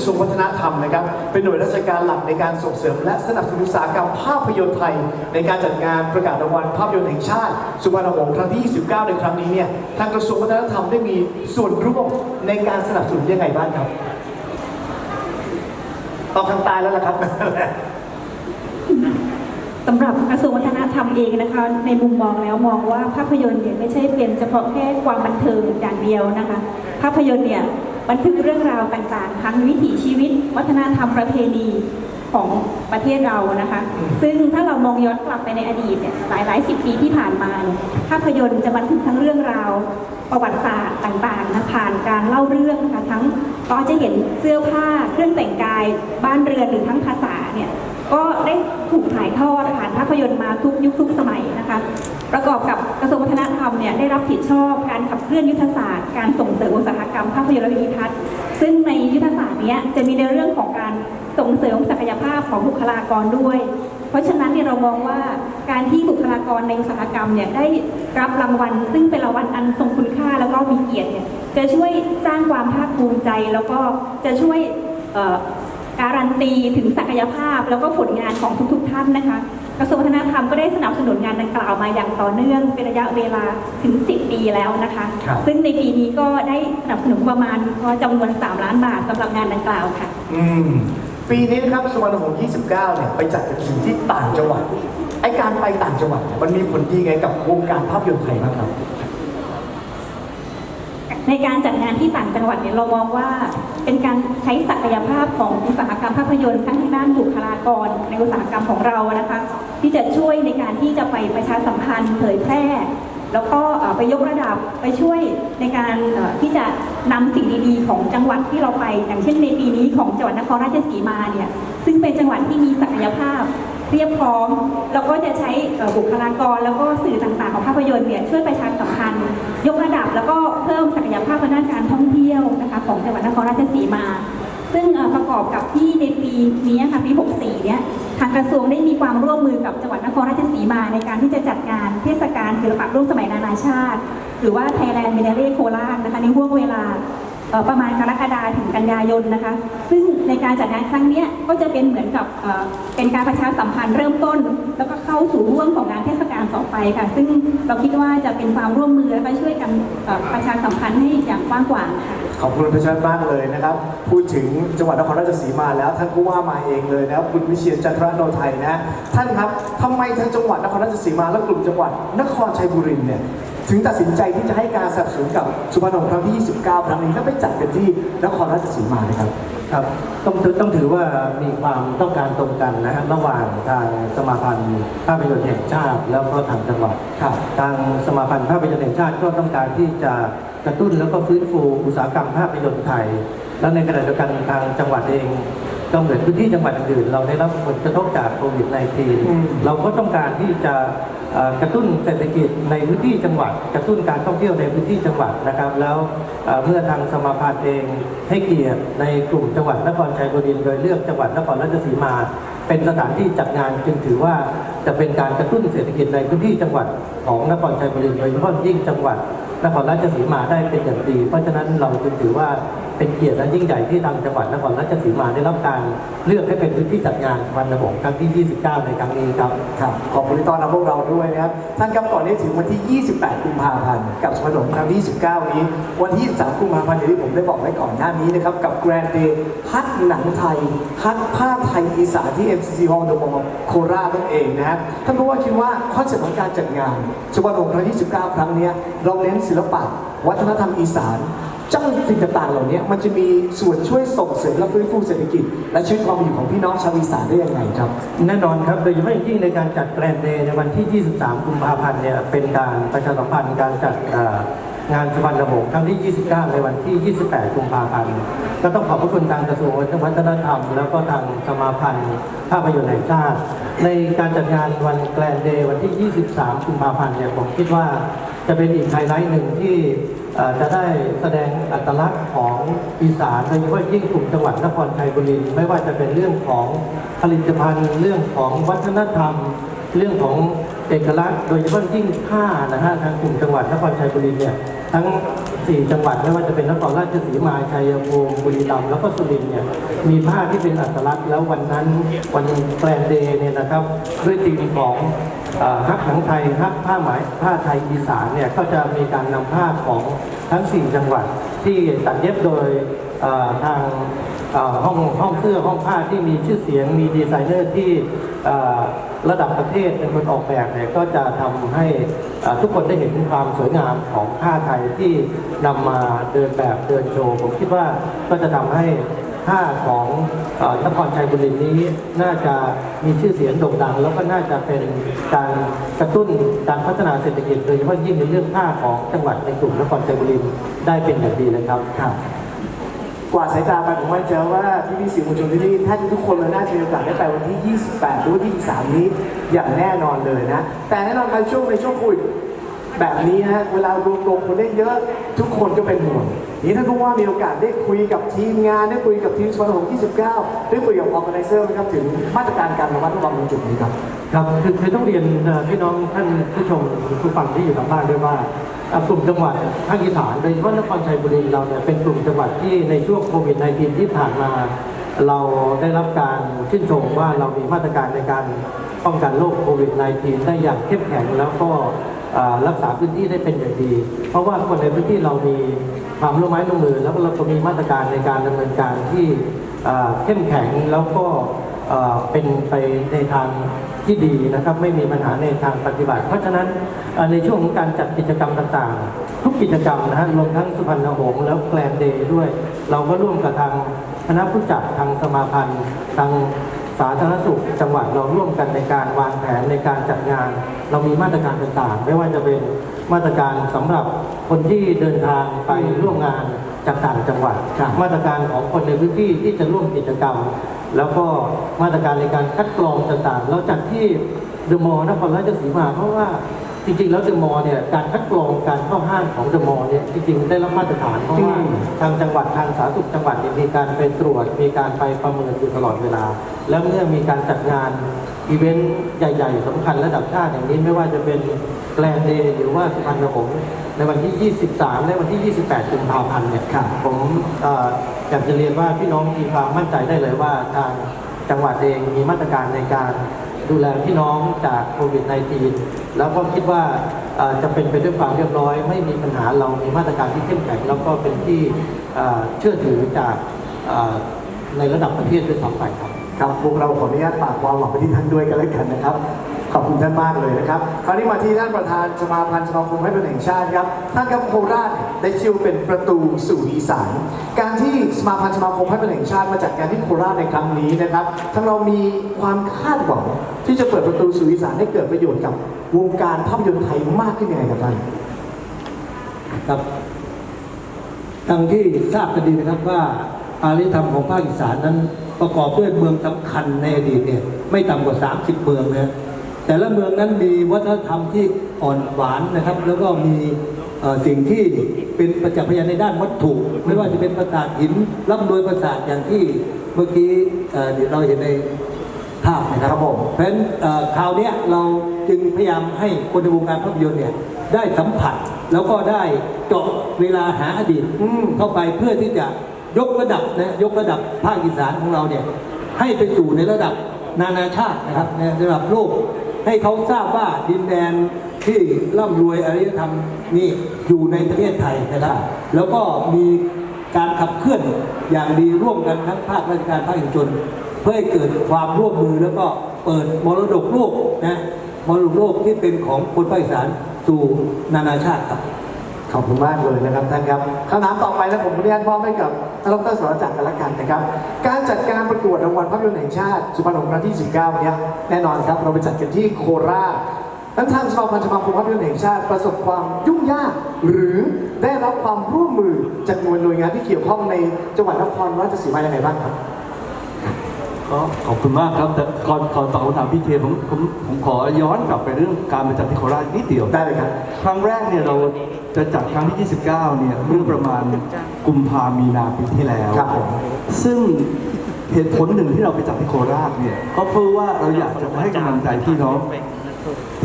ระทรวงวัฒนธรรมนะครับ เป็นหน่วยราชการหลักในการส่งเสริม และสนับสนุนอุตสาหกรรมภาพยนตร์ไทย ในการจัดงานประกาศรางวัลภาพยนตร์แห่งชาติ สุวรรณหงษ์ครั้งที่ 29 ในครั้งนี้เนี่ยทางกระทรวงวัฒนธรรมได้มีส่วนร่วมในการสนับสนุนยังไงบ้างครับตอบทางตายแล้วล่ะครับสำหรับกระทรวงวัฒนธรรมเองนะคะ ในมุมมองแล้วมองว่าภาพยนตร์เนี่ยไม่ใช่เป็นเฉพาะแค่ความบันเทิงอย่างเดียวนะคะ ภาพยนตร์เนี่ย บันทึกเรื่องราวต่างๆ ทั้งวิถีชีวิต วัฒนธรรมประเพณีของประเทศเรานะคะ ซึ่งถ้าเรามองย้อนกลับไปในอดีตเนี่ยหลายหลายสิบปีที่ผ่านมาเนี่ยภาพยนตร์จะบันทึกทั้งเรื่องราวประวัติศาสตร์ต่างๆนะผ่านการเล่าเรื่องนะคะทั้งก็จะเห็นเสื้อผ้าเครื่องแต่งกาย บ้านเรือนหรือทั้งภาษาเนี่ย ก็ได้ถูกถ่ายทอดผ่านภาพยนตร์มาทุกยุคทุกสมัยนะคะ ประกอบกับกระทรวงวัฒนธรรมเนี่ยได้รับผิดชอบการขับเคลื่อนยุทธศาสตร์การส่งเสริมอุตสาหกรรมภาพยนตร์และวิดีทัศน์ ซึ่งในยุทธศาสตร์นี้จะมีในเรื่องของการส่งเสริมศักยภาพของบุคลากรด้วย เพราะฉะนั้นเนี่ยเรามองว่าการที่บุคลากรในอุตสาหกรรมเนี่ยได้รับรางวัล ซึ่งเป็นรางวัลอันทรงคุณค่าแล้วก็มีเกียรติเนี่ยจะช่วยสร้างความภาคภูมิใจ แล้วก็จะช่วย การันตีถึงศักยภาพแล้วก็ผลงานของทุกๆท่านนะคะ กระทรวงวัฒนธรรมก็ได้สนับสนุนงานดังกล่าวมาอย่างต่อเนื่องเป็นระยะเวลาถึง 10 ปีแล้วนะคะ ครับ ซึ่งในปีนี้ก็ได้สนับสนุนประมาณจำนวน 3 ล้านบาทสำหรับงานดังกล่าวค่ะ อืม ปีนี้นะครับสุวรรณหงษ์29 เนี่ย ไปจัดกันถึงที่ต่างจังหวัด ไอการไปต่างจังหวัดเนี่ยมันมีผลดีไงกับวงการภาพยนตร์ไทยบ้างครับ ในการจัดงานที่ต่างจังหวัดเนี่ยเรามองว่า เป็นการใช้ศักยภาพของอุตสาหกรรมภาพยนตร์ทั้งทางด้านบุคลากร ในอุตสาหกรรมของเรานะคะ ที่จะช่วยในการที่จะไปประชาสัมพันธ์เผยแพร่ แล้วก็ไปยกระดับไปช่วยในการที่จะนำสิ่งดีๆ ของจังหวัดที่เราไป อย่างเช่นในปีนี้ของจังหวัดนครราชสีมาเนี่ยซึ่งเป็นจังหวัดที่มีศักยภาพ เรียบพร้อม แล้วก็จะใช้บุคลากร แล้วก็สื่อต่างๆของภาพยนตร์เนี่ยช่วยประชาสัมพันธ์ ยกระดับแล้วก็เพิ่มศักยภาพทางด้านการท่องเที่ยวนะคะของจังหวัดนครราชสีมา ซึ่งประกอบกับที่ในปีนี้ค่ะปี64เนี่ยทางกระทรวงได้มีความร่วมมือกับจังหวัดนครราชสีมาในการที่จะจัดงานเทศกาลศิลปะร่วมสมัยนานาชาติ หรือว่า Thailand m i n a r e โคราชนะคะในห่วงเวลา ประมาณกรกฎาถึงกันยายนนะคะ ซึ่งในการจัดงานครั้งนี้ก็จะเป็นเหมือนกับเป็นการประชาสัมพันธ์เริ่มต้น แล้วก็เข้าสู่ร่วงของงานเทศกาลต่อไปค่ะ ซึ่งเราคิดว่าจะเป็นความร่วมมือและช่วยกันประชาสัมพันธ์ให้อย่างกว้างขวางค่ะขอบคุณพระชันมากเลยนะครับ พูดถึงจังหวัดนครราชสีมาแล้วท่านผู้ว่ามาเองเลยนะครับคุณวิเชียรจันทรโนไทยนะท่านครับทำไมทางจังหวัดนครราชสีมาและกลุ่มจังหวัดนครชัยบุรีเนี่ย ถึงตัดสินใจที่จะให้การสนับสนุนกับสุพรรณหงษ์ครั้งที่ 29 ครั้งนี้และไปจัดกันที่นครราชสีมาเลยครับ ครับต้องถือต้องถือว่ามีความต้องการตรงกันนะฮะระหว่างทางสมาพันธ์ภาพยนตร์แห่งชาติ แล้วก็ทางจังหวัดครับทางสมาพันธ์ภาพยนตร์แห่งชาติก็ต้องการที่จะกระตุ้นแล้วก็ฟื้นฟูอุตสาหกรรมภาพยนตร์ไทย แล้วในขณะเดียวกันทางจังหวัดเอง ก็เหมือนพื้นที่จังหวัดอื่นๆเราได้รับผลกระทบจากโควิดอืม -19 เราก็ต้องการที่จะเอ่อกระตุ้นเศรษฐกิจในพื้นที่จังหวัด กระตุ้นการท่องเที่ยวในพื้นที่จังหวัดนะครับ แล้วเอ่อเมื่อทางสมาพันธ์เองให้เกียรติในกลุ่มจังหวัดนครชัยบุรีโดยเลือกจังหวัดนครราชสีมา เป็นสถานที่จัดงานจึงถือว่าจะเป็นการกระตุ้นเศรษฐกิจในพื้นที่จังหวัดของนครชัยบุรีโดยเฉพาะยิ่งจังหวัดนครราชสีมาได้เป็นอย่างดี เพราะฉะนั้นเราจึงถือว่า เป็นเกียรติและยิ่งใหญ่ที่ทางจังหวัดนครราชสีมาได้รับการเลือกให้เป็นพื้นที่จัดงานสุวรรณหงษ์ครั้งที่ 29 ในครั้งนี้ครับครับขอบคุณที่ต้อนรับพวกเราด้วยนะครับท่านครับก่อนที่ถึงวันที่ 28 กุมภาพันธ์กับสุพรรณหงษ์ครั้งที่ 29 นี้ วันที่ 23 กุมภาพันธ์อย่างที่ผมได้บอกไว้ก่อนหน้านี้นะครับกับแกรนด์เดย์ฮัทหนังไทยฮัทผ้าไทยอีสานที่ MCC Hall ดอะมอลโคราชนั่นเองนะฮะท่านผู้ว่าคิดว่าคอนเซ็ปต์ของการจัดงานสุพรรณหงษ์ครั้งที่ 19 ครั้งนี้เราเน้นศิลปะวัฒนธรรมอีสาน เจ้าสิ่งต่างๆเหล่านี้มันจะมีส่วนช่วยส่งเสริมและฟื้นฟูเศรษฐกิจ และชีวิตความอยู่ของพี่น้องชาวอีสานได้ยังไงครับ แน่นอนครับโดยเฉพาะอย่างยิ่งในการจัดแกรนเดย์ในวันที่ 23 กุมภาพันธ์เนี่ยเป็นการประชาสัมพันธ์การจัดงานสุวรรณหงษ์ครั้งที่ 29 ในวันที่ 28 กุมภาพันธ์ ก็ต้องขอบพระคุณทางกระทรวงวัฒนธรรม แล้วก็ทางสมาพันธ์ภาพยนตร์แห่งชาติ ในการจัดงานวันแกรนเดย์วันที่ 23 กุมภาพันธ์เนี่ยผมคิดว่าจะเป็นอีกไฮไลท์หนึ่งที่ จะได้แสดงอัตลักษณ์ของอีสานโดยเฉพาะยิ่งกลุ่มจังหวัดนครชัยบุรีไม่ว่าจะเป็นเรื่องของผลิตภัณฑ์ เรื่องของวัฒนธรรม เรื่องของเอกลักษณ์ โดยเฉพาะยิ่งผ้านะฮะทางกลุ่มจังหวัดนครชัยบุรีเนี่ยทั้ง สี่จังหวัดไม่ว่าจะเป็นนครราชสีมาชัยภูมิบุรีรัมย์แล้วก็สุรินทร์เนี่ยมีผ้าที่เป็นอัตลักษณ์แล้ววันนั้นวันแกรนเดย์เนี่ยนะครับด้วยธีมของฮักหนังไทยฮักผ้าไหมผ้าไทยอีสานเนี่ยก็จะมีการนำผ้าของทั้ง 4 จังหวัดที่ตัดเย็บโดยทางห้องห้องเสื้อห้องผ้าที่มีชื่อเสียงมีดีไซเนอร์ที่ระดับประเทศเป็นคนออกแบบเนี่ยก็จะทำให้ทุกคนได้เห็นความสวยงามของผ้าไทยที่ นำมาเดินแบบเดินโชว์ ผมคิดว่าก็จะทำให้ผ้าของนครชัยบุรีนี้น่าจะมีชื่อเสียงโด่งดัง แล้วก็น่าจะเป็นการกระตุ้นการพัฒนาเศรษฐกิจโดยเฉพาะยิ่งในเรื่องผ้าของจังหวัดในกลุ่มนครชัยบุรีได้เป็นอย่างดีเลยครับครับกว่าสายตาไปผมมั่นใจว่าพี่พี่สื่อมวลชนที่นี่ถ้านทุกคนเลยน่าจะมีโอกาสได้ไปวันที่ 28 หรือว่าที่ 23 นี้อย่างแน่นอนเลยนะ แต่แน่นอนครับช่วงในช่วงควิด แบบนี้ฮะเวลารวมตัวคนได้เยอะทุกคนก็เป็นห่วงนี้ถ้าทุกว่ามีโอกาสได้คุยกับทีมงานได้คุยกับทีมสปอนเซอร์ของ29 ได้คุยกับออร์แกไนเซอร์ไหมครับถึงมาตรการการระมัดระวังตรงจุดนี้ครับครับคือคือต้องเรียนพี่น้องท่านผู้ชมผู้ฟังที่อยู่ทางบ้านด้วยว่ากลุ่มจังหวัดภาคอีสานโดยเฉพาะนครชัยบุรีเราเนี่ยเป็นกลุ่มจังหวัดที่ในช่วงโควิด -19 ที่ผ่านมา เราได้รับการชื่นชมว่าเรามีมาตรการในการป้องกันโรคโควิด -19 ได้อย่างเข้มแข็งแล้วก็ รักษาพื้นที่ได้เป็นอย่างดี เพราะว่าคนในพื้นที่เรามีความร่วมไม้ร่วมมือ แล้วก็เราก็มีมาตรการในการดำเนินการที่เข้มแข็งแล้วก็เป็นไปในทางที่ดีนะครับไม่มีปัญหาในทางปฏิบัติ เพราะฉะนั้นในช่วงของการจัดกิจกรรมต่างๆ ทุกกิจกรรมนะฮะรวมทั้งสุพรรณหงษ์แล้วแกลนเดย์ด้วย เราก็ร่วมกับทางคณะผู้จัดทางสมาพันธ์ทาง สาธารณสุขจังหวัดเราร่วมกันในการวางแผนในการจัดงาน เรามีมาตรการต่างๆ ไม่ว่าจะเป็นมาตรการสำหรับคนที่เดินทางไปร่วมงานจากต่างจังหวัดมาตรการของคนในพื้นที่ที่จะร่วมกิจกรรม แล้วก็มาตรการในการคัดกรองต่างๆ เราจัดที่เดอะมอลล์นครราชสีมาเพราะว่า จริงๆ แล้วเดอะมอลล์เนี่ยการคัดกรองการเข้าห้างของเดอะมอลล์เนี่ยจริงๆ ได้รับมาตรฐานเพราะว่าอืมทางจังหวัดทางสาธารณสุขจังหวัดเนี่ยมีการไปตรวจมีการไปประเมินอยู่ตลอดเวลา แล้วเมื่อมีการจัดงานอีเวนต์ใหญ่ๆสำคัญระดับชาติอย่างนี้ไม่ว่าจะเป็นแกลนเดย์หรือว่าสุพรรณหงษ์ในวันที่ 23 และวันที่ 28กุมภาพันธ์เนี่ยครับผมเอ่ออยากจะเรียนว่าพี่น้องมีความมั่นใจได้เลยว่าทางจังหวัดเองมีมาตรการในการ ดูแลพี่น้องจากโควิด -19 แล้วก็คิดว่าจะเป็นไปด้วยความเรียบร้อย ไม่มีปัญหาเรามีมาตรการที่เข้มแข็งแล้วก็เป็นที่เชื่อถือจากในระดับประเทศด้วยซ้ำไปครับครับพวกเราขออนุญาตฝากความหวังไปที่ท่านด้วยกันแล้วกันนะครับ ขอบคุณท่านมากเลยนะครับ คราวนี้มาที่ท่านประธานสมาพันธ์สมาคมให้เป็นแห่งชาติครับ ท่านครับโคราชได้ชื่อเป็นประตูสู่อีสาน การที่สมาพันธ์สมาคมให้เป็นแห่งชาติมาจัดการที่โคราชในครั้งนี้นะครับทางเรามีความคาดหวังที่จะเปิดประตูสู่อีสานให้เกิดประโยชน์กับวงการภาพยนตร์ไทยมากขึ้นยังไงครับท่านครับดังที่ทราบกันดีนะครับว่าอารยธรรมของภาคอีสานนั้นประกอบด้วยเมืองสำคัญในอดีตเนี่ยไม่ต่ำกว่า 30 เมืองนะ แต่ละเมืองนั้นมีวัฒนธรรมที่อ่อนหวานนะครับ แล้วก็มีเอ่อสิ่งที่เป็นประจักษ์พยานในด้านวัตถุ ไม่ว่าจะเป็นปราสาทหินร่ำรวยปราสาทอย่างที่เมื่อกี้เอ่อเราเห็นในภาพนะครับครับผมเพราะฉะนั้นเอ่อคราวเนี้ยเราจึงพยายามให้คนในวงการภาพยนตร์เนี่ยได้สัมผัสแล้วก็ได้เจาะเวลาหาอดีตอืมเข้าไปเพื่อที่จะยกระดับนะยกระดับภาคอีสานของเราเนี่ยให้ไปสู่ในระดับนานาชาตินะครับในระดับโลก ให้เขาทราบว่าดินแดนที่ร่ำรวยอารยธรรมนี่อยู่ในประเทศไทยนะครับ แล้วก็มีการขับเคลื่อนอย่างดีร่วมกันทั้งภาคราชการภาคเอกชน เพื่อให้เกิดความร่วมมือแล้วก็เปิดมรดกโลกนะมรดกโลกที่เป็นของคนภาคอีสานสู่นานาชาติครับ ขอบคุณมากเลยนะครับท่านครับคำถามต่อไปแล้วผมอนุญาตมอบให้กับท่านดรสรจักรกันละกันนะครับ การจัดการประกวดรางวัลภาพยนตร์แห่งชาติสุพรรณหงษ์ครั้งที่ 19 เนี้ยแน่นอนครับเราไปจัดกันที่โคราชทั้งทางสมาพันธ์สมาคมภาพยนตร์แห่งชาติประสบความยุ่งยาก หรือได้รับความร่วมมือจากหน่วยหน่วยงานที่เกี่ยวข้องในจังหวัดนครราชสีมาอย่างไรบ้างครับ ก็ขอบคุณมากครับแต่ก่อนก่อนตอบคำถามพี่เทผมผมผมขอย้อนกลับไปเรื่องการมาจัดที่โคราชนิดเดียวได้เลยครับ ครั้งแรกเนี่ยเราจะจัดครั้งที่ 29 เนี่ยเมื่อประมาณกุมภามีนาปีที่แล้วครับผมซึ่งเหตุผลหนึ่งที่เราไปจัดที่โคราชเนี่ยก็เพื่อว่าเราอยากจะให้กำลังใจพี่น้อง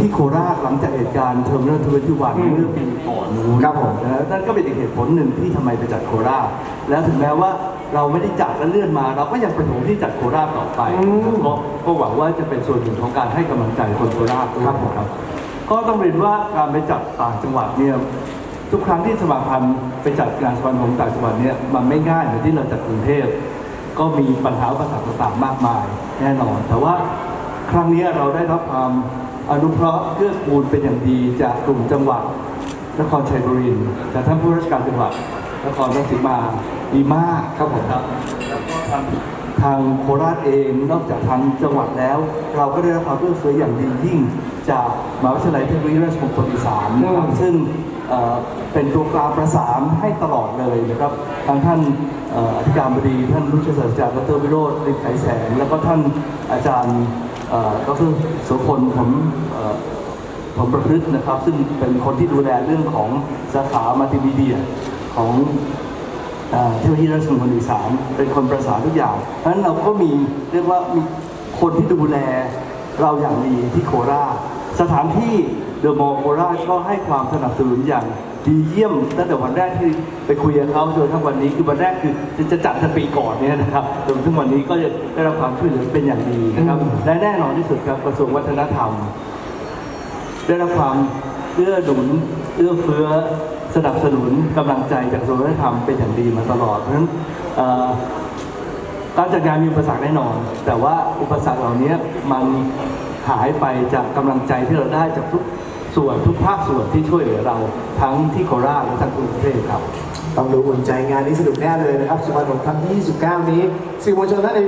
ที่ที่โคราชหลังจากเหตุการณ์เทอร์มินอลทเวนตี้วันอืมเมื่อปีก่อนนู้นครับผมนะนั่นก็เป็นอีกเหตุผลหนึ่งที่ทำไมไปจัดโคราช แล้วถึงแม้ว่าเราไม่ได้จัดและเลื่อนมา เราก็ยังเป็นหงที่จัดโคราชต่อไปนะครับก็ก็หวังว่าจะเป็นส่วนหนึ่งของการให้กำลังใจคนโคราชด้วยนะครับ ก็ต้องเรียนว่าการไปจัดต่างจังหวัดเนี่ยทุกครั้งที่สมาพันธ์ไปจัดงานสวรรค์ของต่างจังหวัดเนี่ยมันไม่ง่ายเหมือนที่เราจัดกรุงเทพก็มีปัญหาอุปสรรคต่างๆมากมายแน่นอน แต่ว่าครั้งนี้เราได้รับความ อนุเคราะห์เกื้อกูลเป็นอย่างดีจากกลุ่มจังหวัดนครชัยบุรีจากท่านผู้ราชการจังหวัดนครราชสีมาดีมากครับผมครับแล้วก็ทางทางโคราชเองนอกจากทางจังหวัดแล้ว เราก็ได้รับความเอื้อเฟื้ออย่างดียิ่ง จากมหาวิทยาลัยเทคโนโลยีราชมงคลอีสานนะครับซึ่งเป็นตัวกลางประสานให้ตลอดเลยนะครับทางท่านอธิการบดีท่านผู้ช่วยศาสตราจารย์ดรวิโรจน์ริมไขแสงแล้วก็ท่านอาจารย์ เอ่อดรโสพลผมผมประพฤตินะครับ ซึ่งเป็นคนที่ดูแลเรื่องของสาขามัลติมีเดียของเอ่อเทคโนโลยีราชมงคลอีสานเป็นคนประสานทุกอย่างเพราะฉะนั้นเราก็มีเรียกว่ามีคนที่ดูแลเราอย่างดีที่โคราชสถานที่เดอะมอลล์โคราชก็ให้ความสนับสนุนอย่าง ดีเยี่ยมตั้งแต่วันแรกที่ไปคุยกับเขาจนทั้งวันนี้คือวันแรกคือจะจัดตั้งปีก่อนเนี่ยนะครับจนถึงวันนี้ก็จะได้รับความช่วยเหลือเป็นอย่างดีนะครับ และแน่นอนที่สุดครับกระทรวงวัฒนธรรม ได้รับความเอื้อหนุนเอื้อเฟื้อสนับสนุนกำลังใจจากกระทรวงวัฒนธรรมเป็นอย่างดีมาตลอดเพราะฉะนั้นการจัดงานมีอุปสรรคแน่นอน แต่ว่าอุปสรรคเหล่านี้มันหายไปจากกำลังใจที่เราได้จากทุก ส่วนทุกภาคส่วนที่ช่วยเหลือเราทั้งที่โคราชและทั้งกรุงเทพครับ ต้องดูอุ่นใจงานนี้สนุกแน่เลยนะครับสุพรรณหงส์ครั้งที่ 29 นี้สื่อมวลชนและใน